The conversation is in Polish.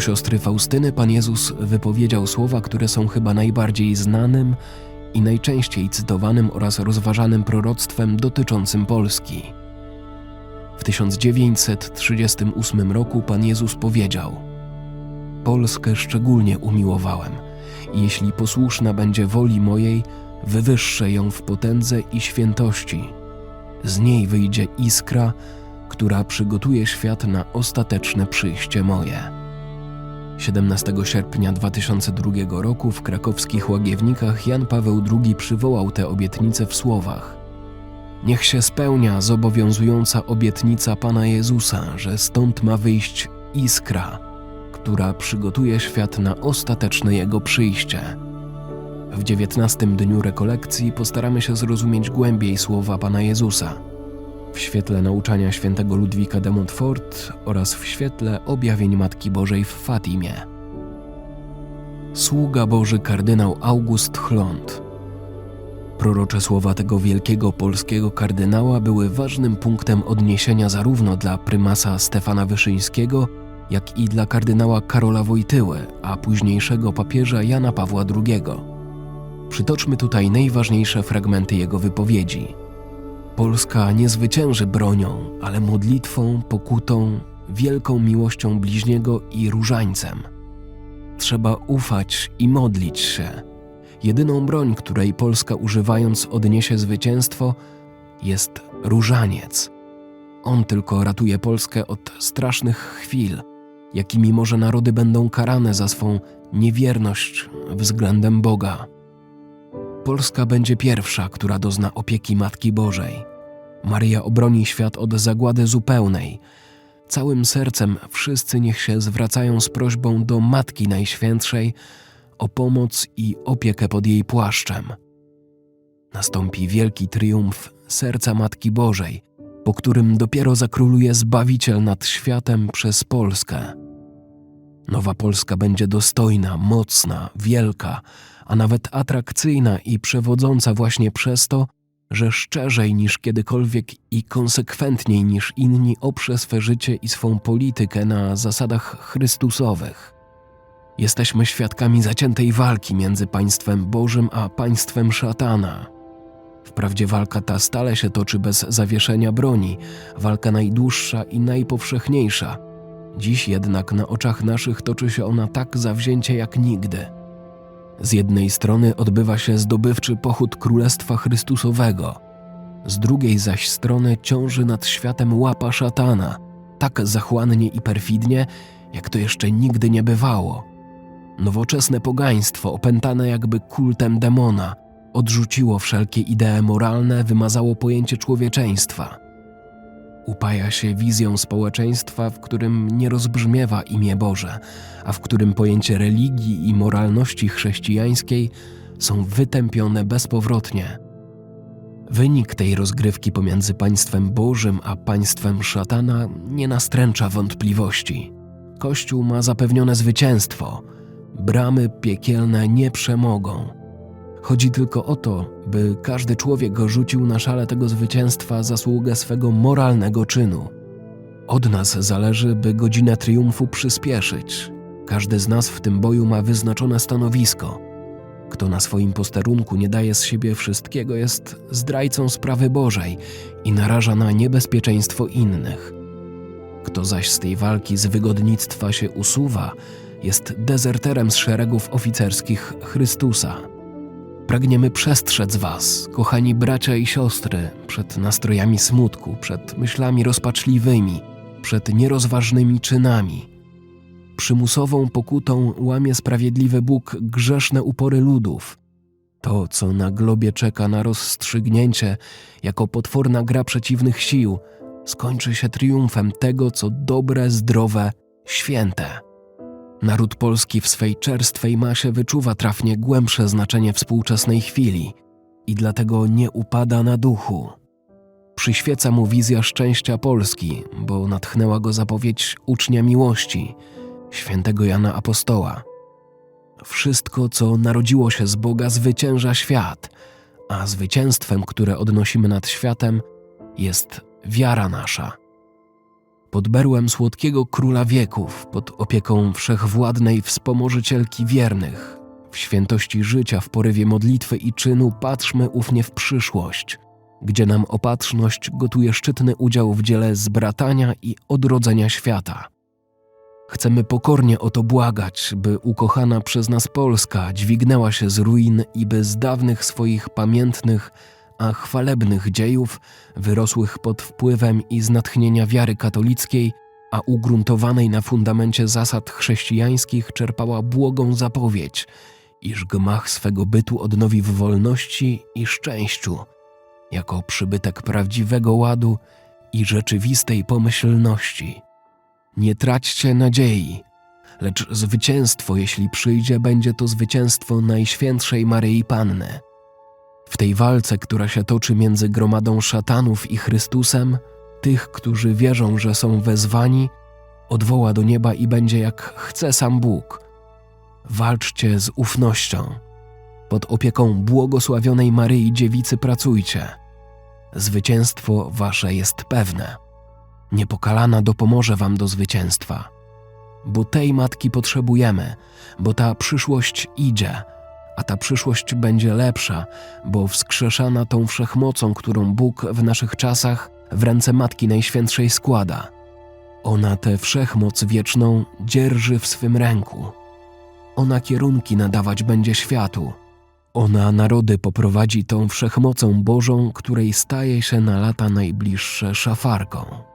siostry Faustyny Pan Jezus wypowiedział słowa, które są chyba najbardziej znanym i najczęściej cytowanym oraz rozważanym proroctwem dotyczącym Polski. W 1938 roku Pan Jezus powiedział: Polskę szczególnie umiłowałem, jeśli posłuszna będzie woli mojej, wywyższę ją w potędze i świętości. Z niej wyjdzie iskra, która przygotuje świat na ostateczne przyjście moje. 17 sierpnia 2002 roku w krakowskich łagiewnikach Jan Paweł II przywołał tę obietnicę w słowach: Niech się spełnia zobowiązująca obietnica Pana Jezusa, że stąd ma wyjść iskra, która przygotuje świat na ostateczne Jego przyjście. W dziewiętnastym dniu rekolekcji postaramy się zrozumieć głębiej słowa Pana Jezusa w świetle nauczania świętego Ludwika de Montfort oraz w świetle objawień Matki Bożej w Fatimie. Sługa Boży kardynał August Chlont Prorocze słowa tego wielkiego polskiego kardynała były ważnym punktem odniesienia zarówno dla prymasa Stefana Wyszyńskiego, jak i dla kardynała Karola Wojtyły, a późniejszego papieża Jana Pawła II. Przytoczmy tutaj najważniejsze fragmenty jego wypowiedzi. Polska nie zwycięży bronią, ale modlitwą, pokutą, wielką miłością bliźniego i różańcem. Trzeba ufać i modlić się. Jedyną broń, której Polska używając odniesie zwycięstwo, jest różaniec. On tylko ratuje Polskę od strasznych chwil, jakimi może narody będą karane za swą niewierność względem Boga. Polska będzie pierwsza, która dozna opieki Matki Bożej. Maryja obroni świat od zagłady zupełnej. Całym sercem wszyscy niech się zwracają z prośbą do Matki Najświętszej o pomoc i opiekę pod jej płaszczem. Nastąpi wielki triumf serca Matki Bożej, po którym dopiero zakróluje Zbawiciel nad światem przez Polskę. Nowa Polska będzie dostojna, mocna, wielka, a nawet atrakcyjna i przewodząca właśnie przez to, że szczerzej niż kiedykolwiek i konsekwentniej niż inni oprze swe życie i swą politykę na zasadach chrystusowych. Jesteśmy świadkami zaciętej walki między państwem Bożym a państwem szatana. Wprawdzie walka ta stale się toczy bez zawieszenia broni, walka najdłuższa i najpowszechniejsza. Dziś jednak na oczach naszych toczy się ona tak zawzięcie jak nigdy. Z jednej strony odbywa się zdobywczy pochód Królestwa Chrystusowego, z drugiej zaś strony ciąży nad światem łapa szatana, tak zachłannie i perfidnie, jak to jeszcze nigdy nie bywało. Nowoczesne pogaństwo, opętane jakby kultem demona, odrzuciło wszelkie idee moralne, wymazało pojęcie człowieczeństwa. Upaja się wizją społeczeństwa, w którym nie rozbrzmiewa imię Boże, a w którym pojęcie religii i moralności chrześcijańskiej są wytępione bezpowrotnie. Wynik tej rozgrywki pomiędzy państwem Bożym a państwem szatana nie nastręcza wątpliwości. Kościół ma zapewnione zwycięstwo. Bramy piekielne nie przemogą. Chodzi tylko o to, by każdy człowiek rzucił na szale tego zwycięstwa zasługę swego moralnego czynu. Od nas zależy, by godzinę triumfu przyspieszyć. Każdy z nas w tym boju ma wyznaczone stanowisko. Kto na swoim posterunku nie daje z siebie wszystkiego, jest zdrajcą sprawy Bożej i naraża na niebezpieczeństwo innych. Kto zaś z tej walki z wygodnictwa się usuwa, jest dezerterem z szeregów oficerskich Chrystusa. Pragniemy przestrzec Was, kochani bracia i siostry, przed nastrojami smutku, przed myślami rozpaczliwymi, przed nierozważnymi czynami. Przymusową pokutą łamie sprawiedliwy Bóg grzeszne upory ludów. To, co na globie czeka na rozstrzygnięcie, jako potworna gra przeciwnych sił, skończy się triumfem tego, co dobre, zdrowe, święte. Naród polski w swej czerstwej masie wyczuwa trafnie głębsze znaczenie współczesnej chwili i dlatego nie upada na duchu. Przyświeca mu wizja szczęścia Polski, bo natchnęła go zapowiedź ucznia miłości, świętego Jana Apostoła. Wszystko, co narodziło się z Boga, zwycięża świat, a zwycięstwem, które odnosimy nad światem, jest wiara nasza. Pod berłem słodkiego króla wieków, pod opieką wszechwładnej wspomożycielki wiernych, w świętości życia, w porywie modlitwy i czynu patrzmy ufnie w przyszłość, gdzie nam opatrzność gotuje szczytny udział w dziele zbratania i odrodzenia świata. Chcemy pokornie o to błagać, by ukochana przez nas Polska dźwignęła się z ruin i by z dawnych swoich pamiętnych, a chwalebnych dziejów, wyrosłych pod wpływem i z natchnienia wiary katolickiej, a ugruntowanej na fundamencie zasad chrześcijańskich, czerpała błogą zapowiedź, iż gmach swego bytu odnowi w wolności i szczęściu, jako przybytek prawdziwego ładu i rzeczywistej pomyślności. Nie traćcie nadziei, lecz zwycięstwo, jeśli przyjdzie, będzie to zwycięstwo Najświętszej Maryi Panny. W tej walce, która się toczy między gromadą szatanów i Chrystusem, tych, którzy wierzą, że są wezwani, odwoła do nieba i będzie jak chce sam Bóg. Walczcie z ufnością. Pod opieką błogosławionej Maryi Dziewicy pracujcie. Zwycięstwo wasze jest pewne. Niepokalana dopomoże wam do zwycięstwa. Bo tej matki potrzebujemy, bo ta przyszłość idzie, a ta przyszłość będzie lepsza, bo wskrzeszana tą wszechmocą, którą Bóg w naszych czasach w ręce Matki Najświętszej składa. Ona tę wszechmoc wieczną dzierży w swym ręku. Ona kierunki nadawać będzie światu. Ona narody poprowadzi tą wszechmocą Bożą, której staje się na lata najbliższe szafarką.